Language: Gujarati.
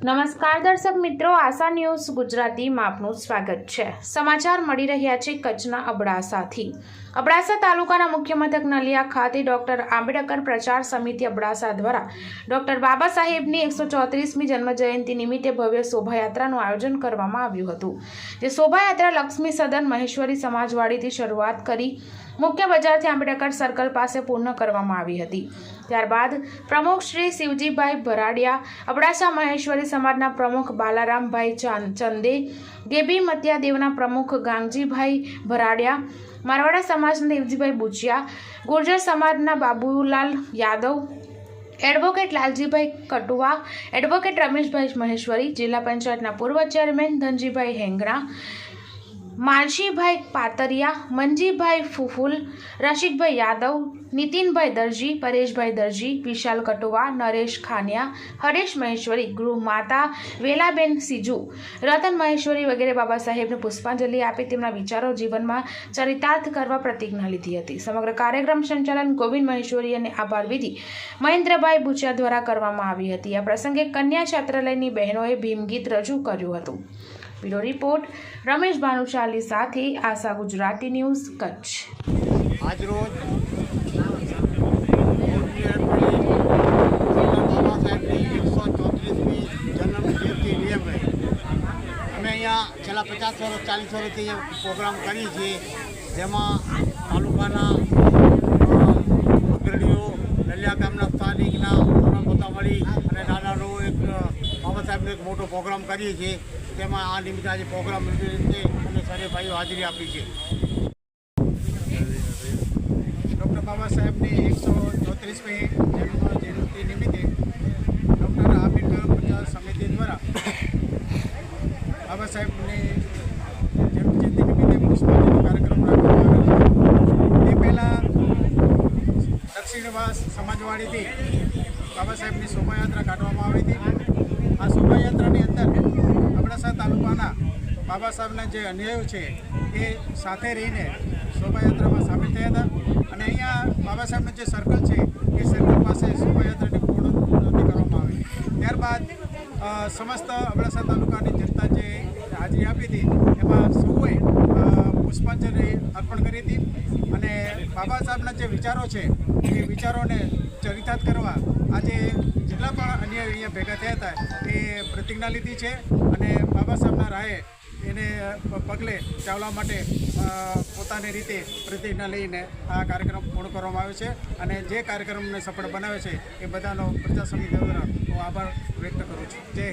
નમસ્કાર દર્શક મિત્રો, આશા ન્યૂઝ ગુજરાતીમાં આપનું સ્વાગત છે. સમાચાર મળી રહ્યા છે કચ્છના અબડાસાથી. અબડાસા તાલુકાના મુખ્ય મથક નલિયા ખાતે ડોક્ટર આંબેડકર પ્રચાર સમિતિ અબડાસા દ્વારા ડોક્ટર બાબા સાહેબની એકસો ચોત્રીસમી જન્મજયંતિ નિમિત્તે ભવ્ય શોભાયાત્રાનું આયોજન કરવામાં આવ્યું હતું. જે શોભાયાત્રા લક્ષ્મી સદન મહેશ્વરી સમાજવાડીથી શરૂઆત કરી મુખ્ય બજારથી આંબેડકર સર્કલ પાસે પૂર્ણ કરવામાં આવી હતી. ત્યારબાદ પ્રમુખ શ્રી શિવજીભાઈ ભરાડિયા, અબડાસા મહેશ્વરી સમાજના પ્રમુખ બાલારામભાઈ ચંદે, ગેબી મત્યાદેવના પ્રમુખ ગાંગજીભાઈ ભરાડિયા, મારવાડા સમાજના દેવજીભાઈ બુચિયા, ગુર્જર સમાજના બાબુલાલ યાદવ, એડવોકેટ લાલજીભાઈ કટુવા એડવોકેટ રમેશભાઈ મહેશ્વરી, જિલ્લા પંચાયતના પૂર્વ ચેરમેન ધનજીભાઈ હેંગણા માલશીભાઈ પાતરિયા, મંજીભાઈ ફુફુલ રશિકભાઈ યાદવ, નીતિનભાઈ દરજી, પરેશભાઈ દરજી, વિશાલ કટુવા, નરેશ ખાનિયા, હરેશ મહેશ્વરી ગૃહ માતા વેલાબેન સિજુ, રતન મહેશ્વરી વગેરે બાબા સાહેબને પુષ્પાંજલિ આપી તેમના વિચારો જીવનમાં ચરિતાર્થ કરવા પ્રતિજ્ઞા લીધી હતી. સમગ્ર કાર્યક્રમ સંચાલન ગોવિંદ મહેશ્વરી અને આભાર વિધિ મહેન્દ્રભાઈ બુચા દ્વારા કરવામાં આવી હતી. આ પ્રસંગે કન્યા છાત્રાલયની બહેનોએ ભીમગીત રજૂ કર્યું હતું. બ્યુરો રિપોર્ટ, રમેશ ભાનુશાલી સાથે આશા ગુજરાતી ન્યૂઝ કચ્છ. આજરોજ છેલ્લા પચાસ વર્ષ, ચાલીસ વર્ષથી પ્રોગ્રામ કરીએ છીએ, જેમાં તાલુકાના અગ્રણીઓ, નલિયા ગામના સ્થાનિકના પોતા પોતા મળી અને નાનાનો એક, બાબા સાહેબનો એક મોટો પ્રોગ્રામ કરીએ છીએ. તેમાં આ નિમિત્તે આજે પ્રોગ્રામ નિમિત્તે અને સારે હાજરી આપી છે. ડૉક્ટર બાબા સાહેબની એકસો ચોત્રીસમી જન્મ જયંતિ નિમિત્તે ડૉક્ટર આંબેડકર પ્રચાર સમિતિ દ્વારા બાબા સાહેબની જન્મજયંતિ નિમિત્તે પુષ્પાંજલિ કાર્યક્રમ રાખવામાં આવ્યો તે પહેલાં દક્ષિણવાસ સમાજવાડીથી બાબા સાહેબની શોભાયાત્રા કાઢવામાં આવી હતી. આ શોભાયાત્રાની અંદર તાલુકાના બાબા સાહેબના જે અન્યાયો છે એ સાથે રહીને શોભાયાત્રામાં સામેલ થયા હતા. અને અહીંયા બાબા સાહેબનું જે સર્કલ છે, એ સર્કલ પાસે શોભાયાત્રાની પૂર્ણતિ કરવામાં આવી. ત્યારબાદ સમસ્ત અબડાસા તાલુકાની જનતા જે હાજરી આપી હતી, એમાં સૌએ પુષ્પાંજલિ અર્પણ કરી હતી. અને બાબા સાહેબના જે વિચારો છે, એ વિચારોને ચરિતાર્થ કરવા આજે જેટલા પણ અહીંયા ભેગા થયા હતા. એ પ્રતિજ્ઞા લીધી છે અને બાબા સાહેબના રાહે એને પગલે ચાલવા માટે પોતાની રીતે પ્રતિજ્ઞા લઈને આ કાર્યક્રમ પૂર્ણ કરવામાં આવ્યો છે અને જે કાર્યક્રમને સફળ બનાવે છે એ બધાનો પ્રજા સમિતિ દ્વારા હું આભાર વ્યક્ત કરું છું. જય